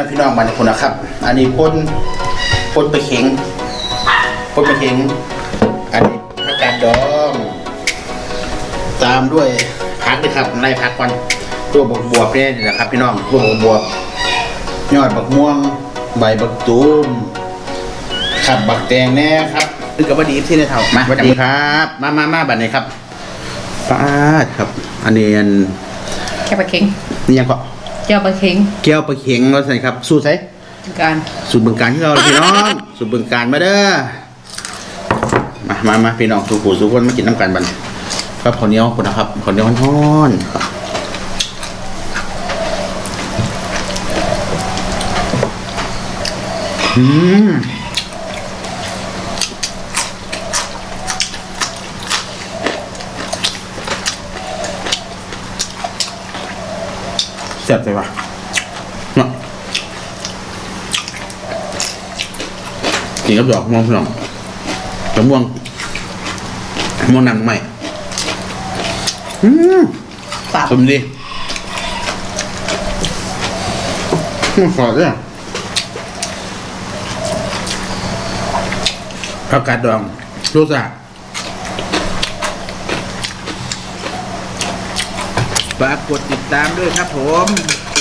นะพี่น้องมาในคนนะครับ อันนี้พ่นพ่นไปลาเข็งพ่นไปลาเข็งอันนี้ผักกาดดอง ตามด้วยผักเลยครับไล่ผักก่อนตัวบกบวบเนี่ยนี่นะครับ พี่น้องตัวบกบวบยอดบักม่วง ใบบักตูมขับบักแตงแน่ครับคือกับว่าดีที่ในเท่ามาสวัสดีครับ มามามาบัดนี้ครับป้าดครับ อันนี้อันแค่ปลาเค็งนี่ยังก็เจ้าปลาเค็งแก้วปลาเข็งเราใส่ครับ สูตรใส่การสูตรบึงการที่เราพี่น้อง สูตรบึงการมาเด้อมามามาพี่น้องทุกผู้ทุกคนมากินน้ำกันบันครับข้าวเหนียวคุณนะครับข้าวเหนียวร้อนๆครับอืม ซ่บใจปะเนาะกินกับดอกม่วงพี่น้องดอกม่วงม่วงนางใหม่อืมปากสมดีมันฝาดเลยผักกาดดองรู้จัก ฝากกดติดตามด้วยครับผม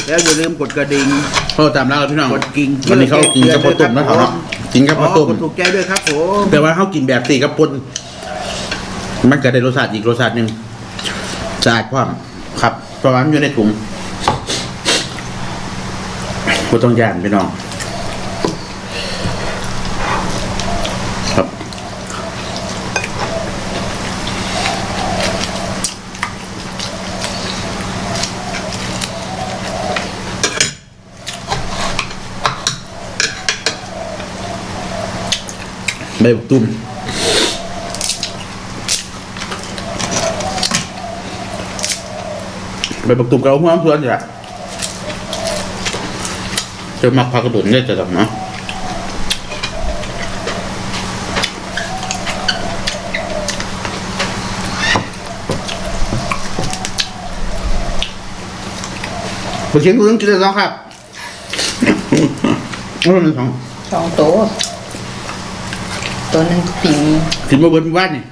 แล้วอย่าลืมกดกระดิ่งโอ้ตามแล้วพี่น้องกดกิ่งวันนี้เขากินกับข้าวต้มนะเขาเนาะกินกับข้าวต้มอ๋อกดถูกใจด้วยครับผมแต่ว่าเขากินแบบตีกับปนมันจะได้รสชาติอีกรสชาติหนึ่งสะอาดพร้อมครับเพราะว่ามันอยู่ในถุงก็ต้องย่านพี่น้อง ใบบักตุ้มใบบักตุ้มกับหัวมันสวนอยู่ละจะมักผักกระดุนได้จะทำเนาะไปเชียงคุณกินได้สองครับเอาเป็นสองสองตัว ตัวหนึ่งปีนี้ กินมาเบิดบ้านนี่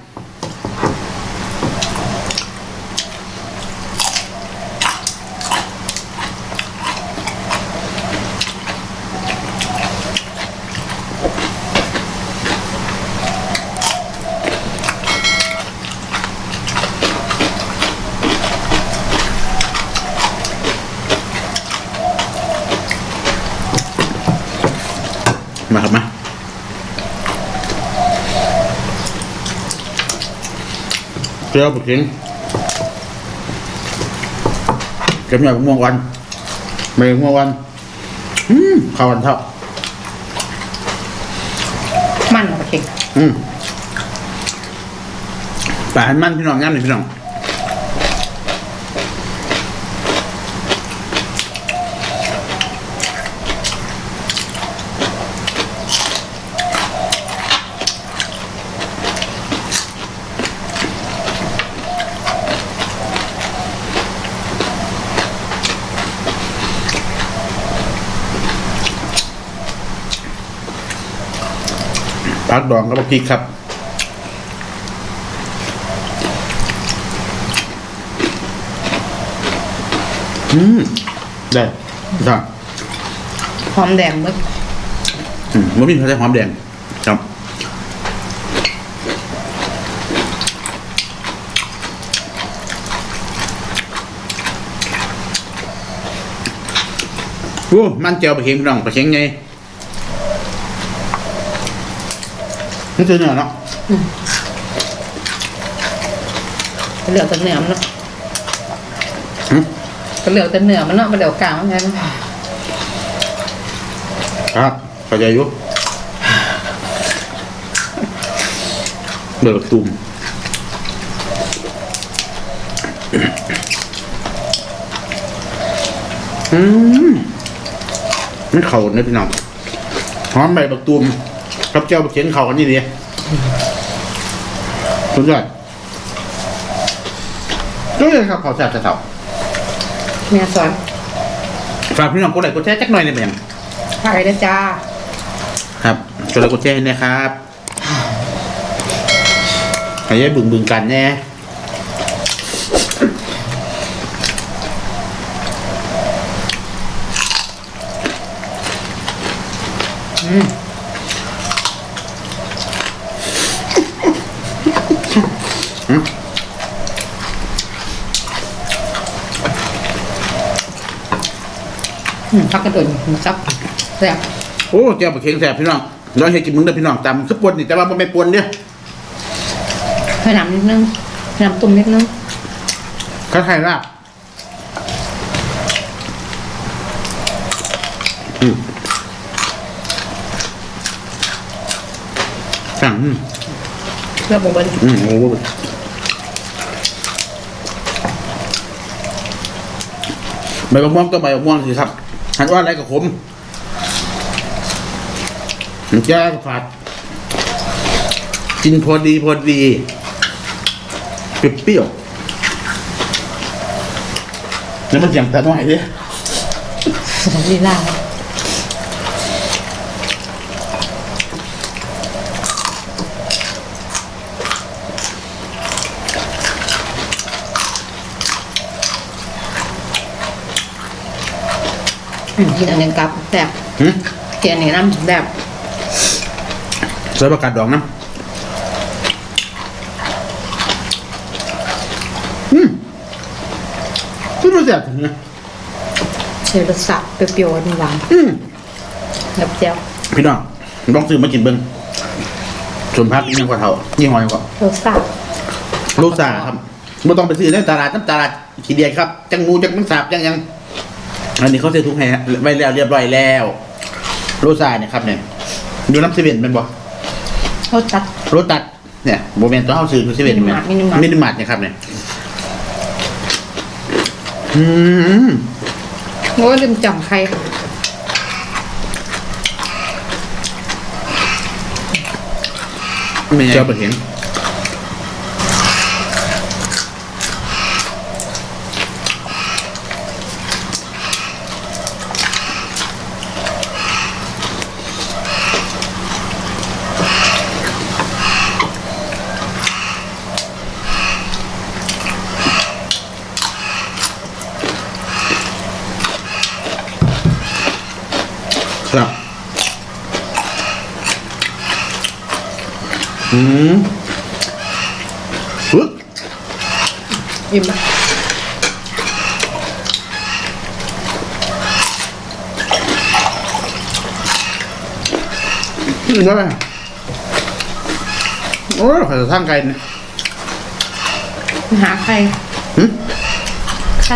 เจ้าบุกเข็งเก็บหน่อยม่วงวันไม่ม่วงวันอืมข้าววันเท่ามันปลาเค็งอืมปลาหันมันพี่น้องงามเลยพี่น้อง พักดองกับพริกครับอืมได้ได้หอมแดงมึกอืมมันมีเขาใช้หอมแดงครับโอ้มันเจียวไปเค็มพี่น้องไปเค็งไง นี่คือเนื้อเนาะเหลือแต่เนื้อมันเนาะหึก็เหลือแต่เนื้อมันเนาะมันเดี๋ยวกลางมันไงครับเข้าใจอยู่เบิกตุ่มอืมไม่เข่าเนี่ยพี่น้องหอมใบบักตูม กับเจ้าบักเขียนเข่ากันนี่ดีสุดยอดก็เลยครับเขาแซ่บจะเท่าเมียซอยฝากพี่น้องกดไลค์กดแชร์จักหน่อยเนี่ยเป็นยังไปเลยจ้า ครับกดไลค์กดแชร์ให้นะครับให้ยายบึงบึงกันแน่อืม พักกระโดดมันซับแซ่บโอ้เจ้าปลาเค็งแสบพี่น้องเราให้กินมึงเด้อพี่น้องตำคือปนนี่แต่ว่ามันไม่ปนเนี่ยให้น้ำนิดนึงให้น้ำต้มนิดนึงเขาไทยลาบอืมสั่งอืมเพื่อบอกว่าอืมโอ้โห ใบมะม่วงก็ใบมะม่วงสิครับหันว่าอะไรกับขมแจ้ฝาดกินพอดีพอดีเปรี้ยวแล้วมันเสียงแต่น้อยดิสถานลีลา กินอันนี้กับแซ่บหึกินอันนี้น้ำแซ่บใส่ประกาศดองนะอืมคือมันแสบถึงนะใช้รสสับเปรี้ยวๆหวานอืมๆแบบเจียวพี่น้องลองซื้อมากินเบิ้งส่วนพักนี่ยังกว่าเท่ายี่ห้อยังกว่ารสสับลูกสาครับไม่ต้องไปซื้อในตลาดน้ำตลาดขีเดียครับ จังงูจังมังสาบจังยัง อันนี้เขาเสียทุกให้ฮะไว้แล้วเรียบร้อยแล้วโรซาเนี่ยครับเนี่ยอยู่น้ำเซเว่นเป็นบ่เขาจัดโรตัดเนี่ยโมเมนต์ตัวเขาซื้ออยู่เซเว่นมินิมาร์ทมินิมาร์ทมินิมาร์ทเนี่ยครับเนี่ยอืมโอ้ยลืมจำใครเจ้าไปเห็น อิ่มปะนี่ก็ได้โอ้ยขอจะสร้างไก่เนี่ยหาใคร หึ ใคร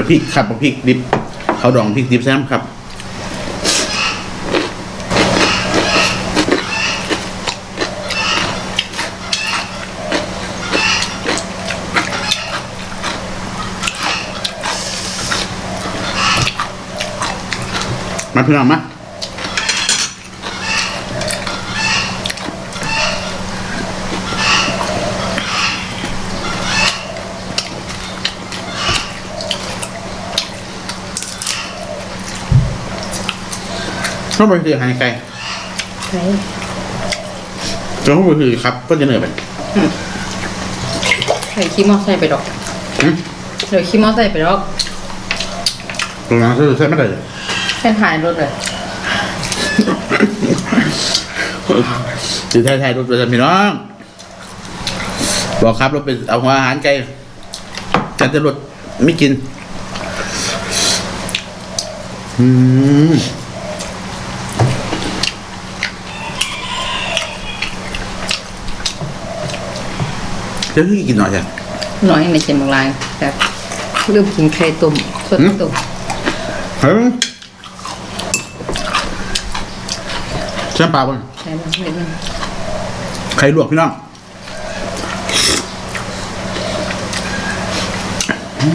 แบบพริกครับแบบพริกดิบเขาดองพริกดิบแซมครับมาพี่น้องมา ต้องไปเสือหายไกลใครจะต้องไปคือครับก็จะเหนื่อยไปใครขี้มอไซค์ไปดอกหึเดี๋ยวขี้มอไซค์ไปดอกตรงนั้นจะใช้ไม่ได้เลยแค่ถ่ายรถเลยถือไทยไทยรถประจำพี่น้อง บอกครับรถเป็นเอาหัวอาหารไก่จันจะรถไม่กิน อืม เดี๋ยวพี่กินหน่อยจ้ะน้อยในเจมบางลายแต่ลืมกินไข่ต้มสดหืมต้มเฮ้ยใช่ปลาบ้างใช่ไหมนิดนึงไข่ลวกพี่น้อง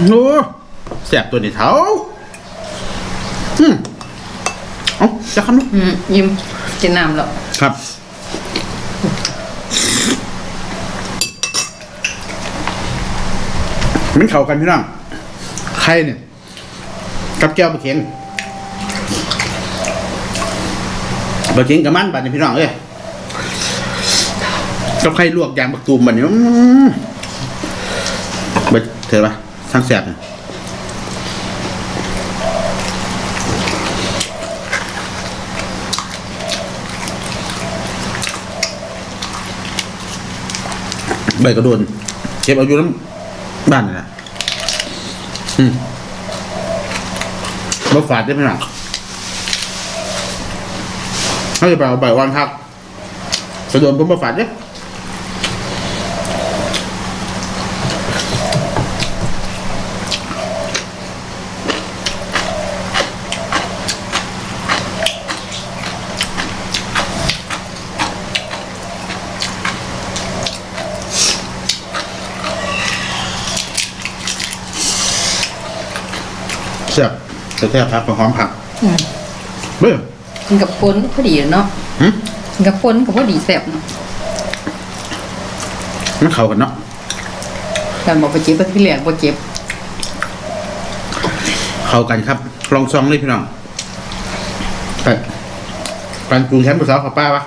โอ้แสบตัวนี้เท้าอืมเอาจะคำนู้นอืมยิ้มกินน้ำแล้วครับ มันเข้ากันพี่น้องไข่เนี่ย กับแก้วปลาเค็งปลาเค็งกับมันบัดนี้พี่น้องเอ้ยกับไข่ลวกยางบักตูมบัดนี้อื้อเบิดเถอะปะทั้งแสบเนี่ยใบกระโดนเก็บเอาอยู่น้ำ บ้านนี่แหละอืมมาฝาดได้ไหมล่ะเขาจะไปเอาใบวางทักสะดวกผมมาฝาดเนี่ย แซ่บแต่แท้พักกับหอมผักอืมเบ้อกินกับปนพอดีเนาะหึกินกับปนก็พอดีแซ่บเนาะมันเข้ากันเนาะแต่บอกไปเจ็บไปที่แหลกบ่เจ็บเข้ากันครับ ลองซองเลยพี่น้องไปปันกรุงแชมป์ภาษาของป้าวะ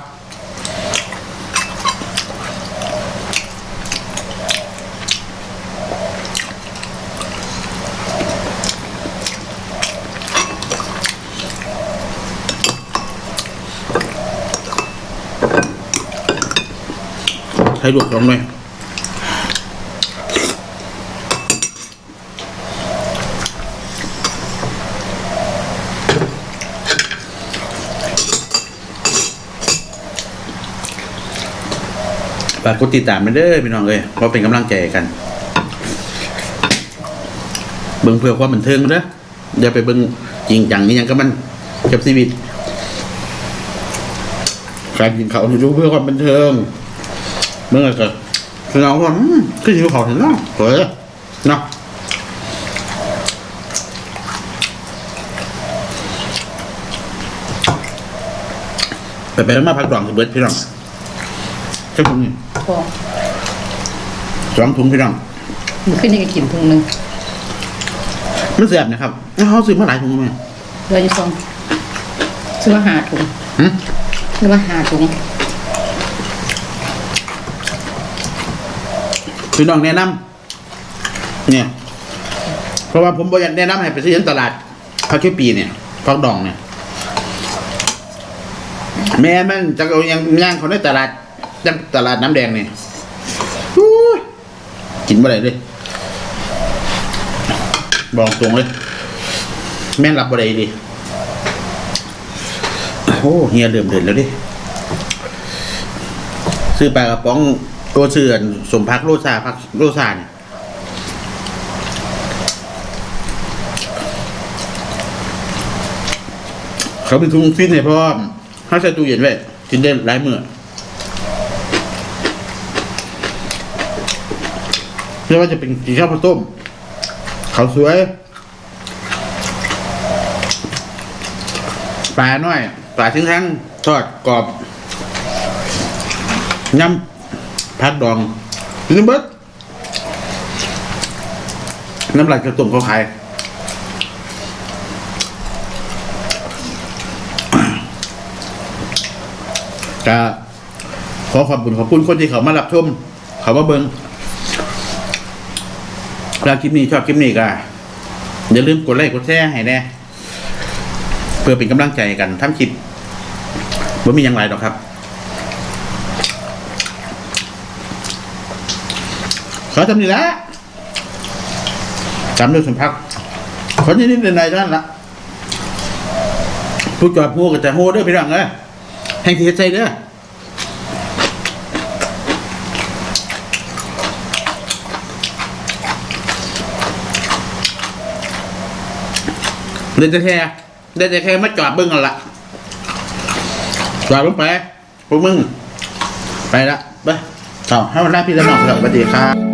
ลวกลงเลยฝากกดติดตามไปเด้อพี่น้องเอ้ยเพราะเป็นกำลังใจกัน เบิ่งเพื่อความบันเทิงเด้อย่าไปเบิ่งจริงจังนี่ยังก็มันกับชีวิตการกินเขาวนี่ดูเพื่อความบันเทิง เมื่อก็คือเราว่าอืมคือหิวเขาวเห็นเนาะเฮ้ยเนาะไปไปแล้วมาพักดองกับเบิร์ดพี่น้องแค่ถุงนี่พอสองถุงพี่น้องมันขึ้นนี่ก็กินถุงหนึงมันเสียบนะครับแล้วเขาซื้อมาหลายถุงไหมเหลยอยู่ซองซื้อมาหาถุงหึซื้อมาหาถุง พี่น้องแนะนำเนี่ย เพราะว่าผมบอกอยากแนะนำให้ไปซื้อที่ตลาดพักแค่ปีเนี่ยพักดองเนี่ย แม่มันจะเอายังย่างเขาในตลาดจังตลาดน้ำแดงเนี่ยอู้ยกินเมื่ไรเลยบอกตรงเลย แม่นรับบ่ได้ดิโอ้เฮียเริ่มเดินแล้วดิซื้อปลากระป๋อง ตัวเสื่อนสมพักโลซาพักโลซาเนี่ยเขาเป็นทุงฟิตเนี่ยเพราะว่าถ้าใส่ตู้เย็นไว้กินได้หลายมื้อไม่ว่าจะเป็นกินข้าวผัดต้มขาสวยปลาน้อยปลาทิ้งทั้งทอดกรอบยำ ผักดองนี่เบิดน้ำลายกระตุ่มเขาขายจะขอขอบคุณขอบคุณคนที่เขามารับชมเขามาเบิงถ้าคลิปนี้ชอบคลิปนี้ก็อย่าลืมกดไลค์กดแชร์ให้แน่เพื่อเป็นกำลังใจกันทำคลิปว่ามีอย่างไรหรอกครับ ขอทำนี่แหละจำด้วยสมพักคนนี้นี่เป็นนายท่านละผู้จอดผู้ก็จะโหด้อพี่น้องเอ้ยแห่งที่เฮ็ดใจเด้อเดินจะแค่เดินจะแค่มาจอดเบิ้งกันละจอดลงไปพวกมึง ไปละไปต่อให้วันหน้พี่ละน้องสวัสดีครับ